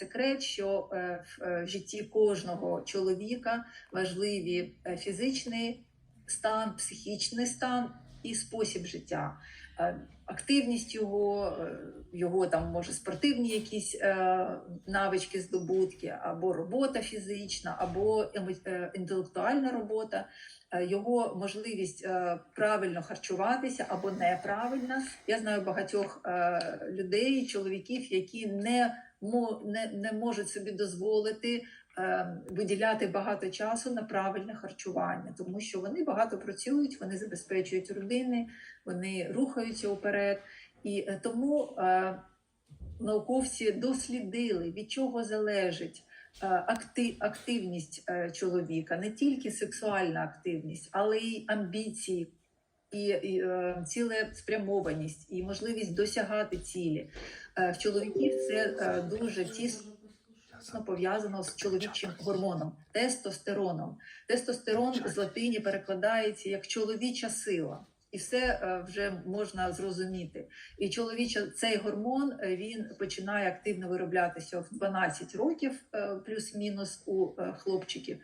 секрет, що е, в е, житті кожного чоловіка важливі е, фізичний стан, психічний стан і спосіб життя. Е, Активність його, е, його там може спортивні якісь е, навички, здобутки, або робота фізична, або інтелектуальна робота, його можливість правильно харчуватися або неправильно. Я знаю багатьох людей, чоловіків, які не, не, не можуть собі дозволити виділяти багато часу на правильне харчування, тому що вони багато працюють, вони забезпечують родини, вони рухаються вперед. І е, тому е, науковці дослідили, від чого залежить е, активність е, чоловіка, не тільки сексуальна активність, але й амбіції. І, і е, цілеспрямованість, і можливість досягати цілі Е, в чоловіків це е, дуже тісно пов'язано з чоловічим гормоном тестостероном. Тестостерон з латині перекладається як чоловіча сила. І все е, вже можна зрозуміти. І чоловіча цей гормон е, він починає активно вироблятися в 12 років, е, плюс-мінус у хлопчиків.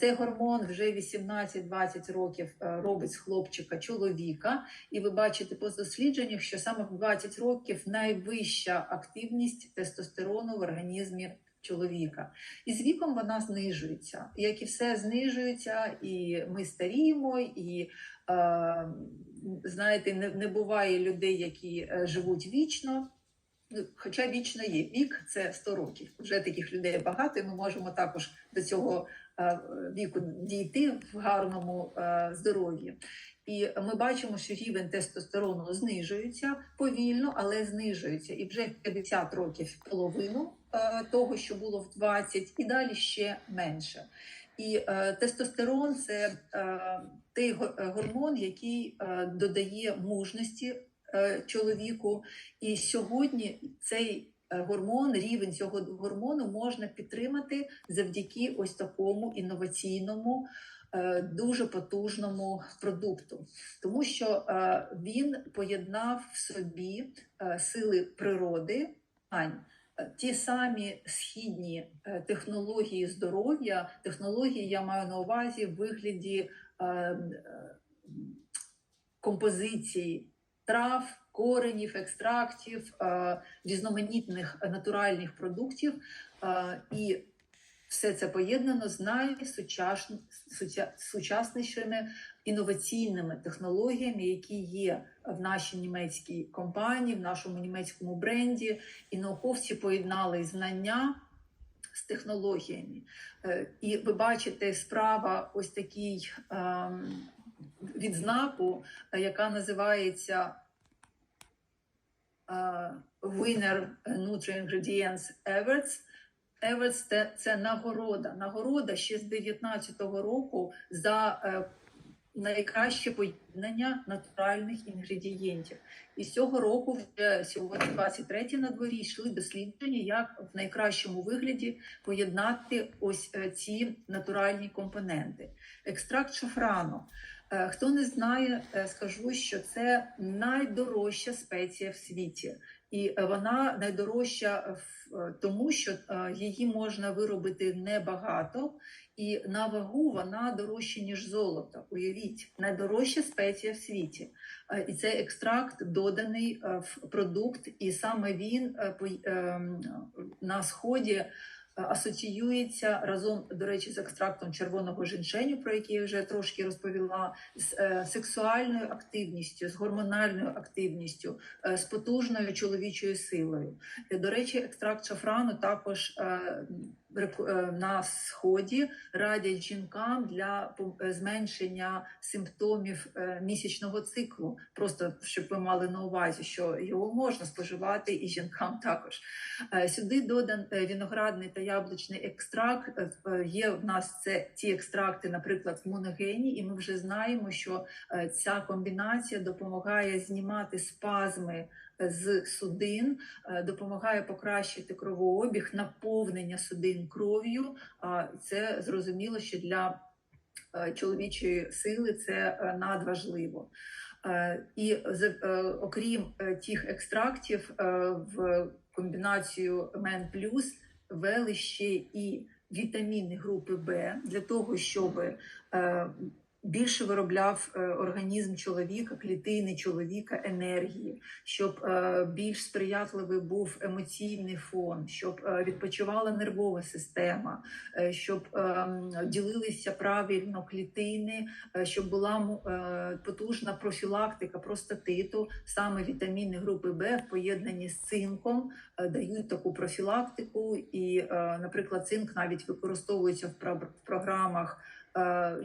Цей гормон вже 18-20 років робить з хлопчика чоловіка, і ви бачите по дослідженнях, що саме в 20 років найвища активність тестостерону в організмі чоловіка. І з віком вона знижується. Як і все знижується, і ми старіємо, і е, знаєте, не, не буває людей, які е, живуть вічно. Ну, Хоча вічно є вік, це 100 років. Вже таких людей багато, і ми можемо також до цього е, віку дійти в гарному е, здоров'ї. І ми бачимо, що рівень тестостерону знижується повільно, але знижується. І вже в 50 років половину того, що було в 20, і далі ще менше. І е, тестостерон це е, той е, гормон, який е, додає мужності е, чоловіку. І сьогодні цей е, гормон, рівень цього гормону можна підтримати завдяки ось такому інноваційному, е, дуже потужному продукту, тому що е, він поєднав в собі е, сили природи. Е, Ті самі східні е, технології здоров'я, технології я маю на увазі в вигляді е, композиції трав, коренів, екстрактів, різноманітних натуральних продуктів. І все це поєднано з найсучасн- суця- сучаснішими інноваційними технологіями, які є в нашій німецькій компанії, в нашому німецькому бренді, і науковці поєднали знання з технологіями. Е, І ви бачите справа ось такий ем, відзнаку, яка називається е, Winner Nutrient Ingredients Awards. Awards – це, це нагорода. Нагорода ще з 19-го року за е, найкраще поєднання натуральних інгредієнтів. І з цього року, вже сьогодні 23 на дворі, йшли дослідження, як в найкращому вигляді поєднати ось е, ці натуральні компоненти. Екстракт шафрану. Е, Хто не знає, скажу, що це найдорожча спеція в світі. І вона найдорожча е, тому, що е, її можна виробити небагато, і на вагу вона дорожча, ніж золото. Уявіть, найдорожча спеція в світі. Е, І це екстракт доданий в продукт, і саме він ем, на сході асоціюється разом, до речі, з екстрактом червоного жіншеню, про який я вже трошки розповіла, з е, сексуальною активністю, з гормональною активністю, е, з потужною чоловічою силою. Е, До речі, екстракт шафрану також е, е, на сході радять жінкам для е, зменшення симптомів е, місячного циклу. Просто щоб ви мали на увазі, що його можна споживати і жінкам також. Е, Сюди додан е, виноградний та яблучний екстракт. Е, е, Є в нас це ті екстракти, наприклад, в моногені, і ми вже знаємо, що е, ця комбінація допомагає знімати спазми е, з судин, е, допомагає покращити кровообіг, наповнення судин кров'ю. Це зрозуміло, що для е, чоловічої сили це е, надважливо. І окрім тих екстрактів, в комбінацію Мен Плюс ввели ще і вітаміни групи Б для того, щоб більше виробляв е, організм чоловіка, клітини чоловіка енергії, щоб е, більш сприятливий був емоційний фон, щоб е, відпочивала нервова система, щоб ділилися правильно клітини, щоб була потужна профілактика простатиту, саме вітаміни групи Б в поєднанні з цинком дають таку профілактику. І, наприклад, цинк навіть використовується в про- програмах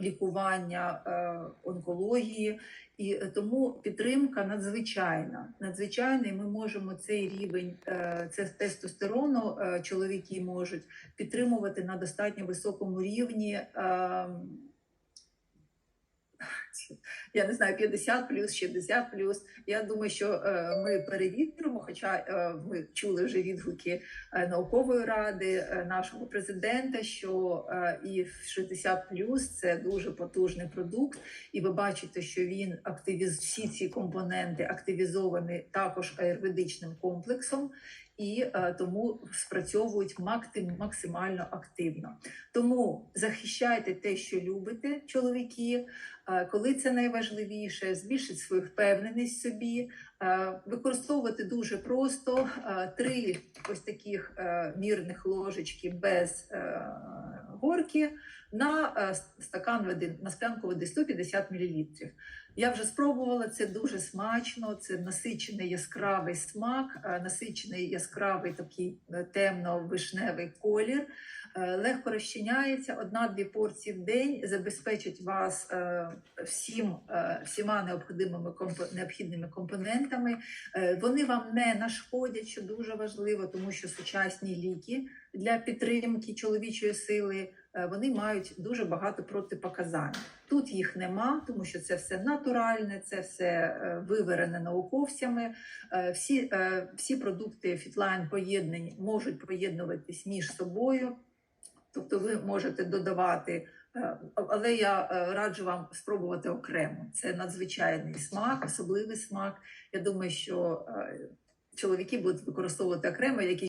лікування е, онкології. І е, тому підтримка надзвичайна. Надзвичайна, і ми можемо цей рівень е, це тестостерону е, чоловіки можуть підтримувати на достатньо високому рівні. Я не знаю, 50 плюс, 60 плюс. Я думаю, що е, ми перевіримо, хоча е, ми чули вже відгуки е, наукової ради нашого президента, що і 60 плюс це дуже потужний продукт, і ви бачите, що він активіз всі ці компоненти активізовані також аюрведичним комплексом. І е, тому спрацьовують максимально активно. Тому захищайте те, що любите, чоловіки. Е, Коли це найважливіше, збільшить свою впевненість собі, е, використовувати дуже просто три ось таких мірних ложечки без горки на е, стакан води, на склянку води 150 мл. Я вже спробувала це дуже смачно. Це насичений яскравий смак, е, насичений яскравий такий е, темно-вишневий колір. Е, Легко розчиняється. Одна-дві порції в день забезпечить вас е, всім, е, всіма необхідними необхідними компонентами. Вони вам не нашкодять, що дуже важливо, тому що сучасні ліки для підтримки чоловічої сили вони мають дуже багато протипоказань. Тут їх нема, тому що це все натуральне, це все виверене науковцями. Всі, всі продукти фітлайн поєднані можуть поєднуватись між собою. Тобто ви можете додавати, е, але я е, раджу вам спробувати окремо. Це надзвичайний смак, особливий смак. Я думаю, що е, чоловіки будуть використовувати окремо, які